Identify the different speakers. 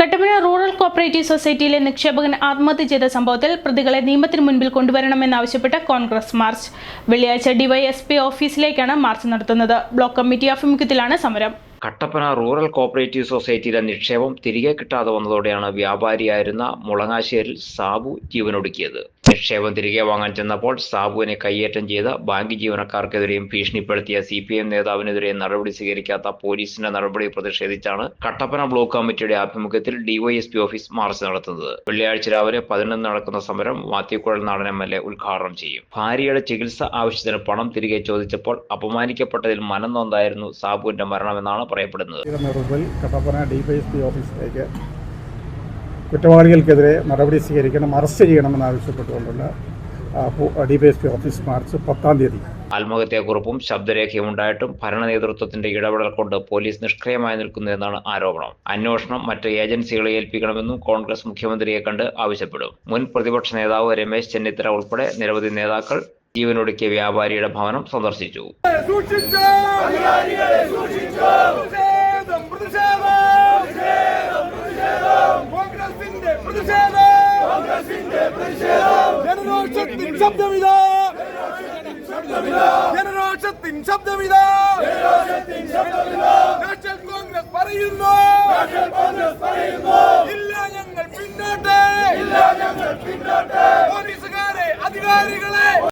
Speaker 1: Kattappana rural cooperative സൊസൈറ്റിയിലെ നിക്ഷേപകൻ ആത്മഹത്യ ചെയ്ത സംഭവത്തിൽ പ്രതികളെ നിയമത്തിന് മുൻപിൽ കൊണ്ടുവരണമെന്നാവശ്യപ്പെട്ട് കോൺഗ്രസ് മാർച്ച് വെള്ളിയാഴ്ച ഡിവൈഎസ്പി ഓഫീസിലേക്കാണ് മാർച്ച് നടത്തുന്നത് ബ്ലോക്ക് കമ്മിറ്റി ആഭിമുഖ്യത്തിലാണ് സമരം
Speaker 2: കട്ടപ്പന റൂറൽ കോപ്പറേറ്റീവ് സൊസൈറ്റിയിലെ നിക്ഷേപം തിരികെ കിട്ടാതെ വന്നതോടെയാണ് വ്യാപാരിയായിരുന്ന മുളങ്ങാശ്ശേരിൽ സാബു ജീവനൊടുക്കിയത് നിക്ഷേപം തിരികെ വാങ്ങാൻ ചെന്നപ്പോൾ സാബുവിനെ കയ്യേറ്റം ചെയ്ത് ബാങ്ക് ജീവനക്കാർക്കെതിരെയും ഭീഷണിപ്പെടുത്തിയ സി പി എം നേതാവിനെതിരെ നടപടി സ്വീകരിക്കാത്ത പോലീസിന്റെ നടപടി പ്രതിഷേധിച്ചാണ് കട്ടപ്പന ബ്ലോക്ക് കമ്മിറ്റിയുടെ ആഭിമുഖ്യത്തിൽ ഡിവൈഎസ്പി ഓഫീസ് മാർച്ച് നടത്തുന്നത് വെള്ളിയാഴ്ച രാവിലെ പതിനൊന്ന് നടക്കുന്ന സമരം മാത്യുക്കുഴൽ നാടൻ എം എൽ എ ഉദ്ഘാടനം ചെയ്യും ഭാര്യയുടെ ചികിത്സ ആവശ്യത്തിന് പണം തിരികെ ചോദിച്ചപ്പോൾ അപമാനിക്കപ്പെട്ടതിൽ മനംനൊന്തായിരുന്നു സാബുവിന്റെ മരണമെന്നാണ് പറയപ്പെടുന്നത്
Speaker 3: ഓഫീസിലേക്ക് കുറ്റവാളികൾക്കെതിരെ നടപടി സ്വീകരിക്കണം അറസ്റ്റ് ചെയ്യണമെന്ന് ആവശ്യപ്പെട്ടുകൊണ്ടുള്ള D Y S P office march പത്താം തീയതി
Speaker 2: ആത്മഹത്യാക്കുറിപ്പും ശബ്ദരേഖയും ഉണ്ടായിട്ടും ഭരണ നേതൃത്വത്തിന്റെ ഇടപെടൽ കൊണ്ട് പോലീസ് നിഷ്ക്രിയമായി നിൽക്കുന്നതെന്നാണ് ആരോപണം അന്വേഷണം മറ്റ് ഏജൻസികളെ ഏൽപ്പിക്കണമെന്നും കോൺഗ്രസ് മുഖ്യമന്ത്രിയെ കണ്ട് ആവശ്യപ്പെടും മുൻ പ്രതിപക്ഷ നേതാവ് രമേശ് ചെന്നിത്തല ഉൾപ്പെടെ നിരവധി നേതാക്കൾ ജീവനൊടുക്കിയ വ്യാപാരിയുടെ ഭവനം സന്ദർശിച്ചു
Speaker 4: ശബ്ദമിതാ ശബ്ദമിതാ നാഷണൽ കോൺഗ്രസ് പറയുന്നു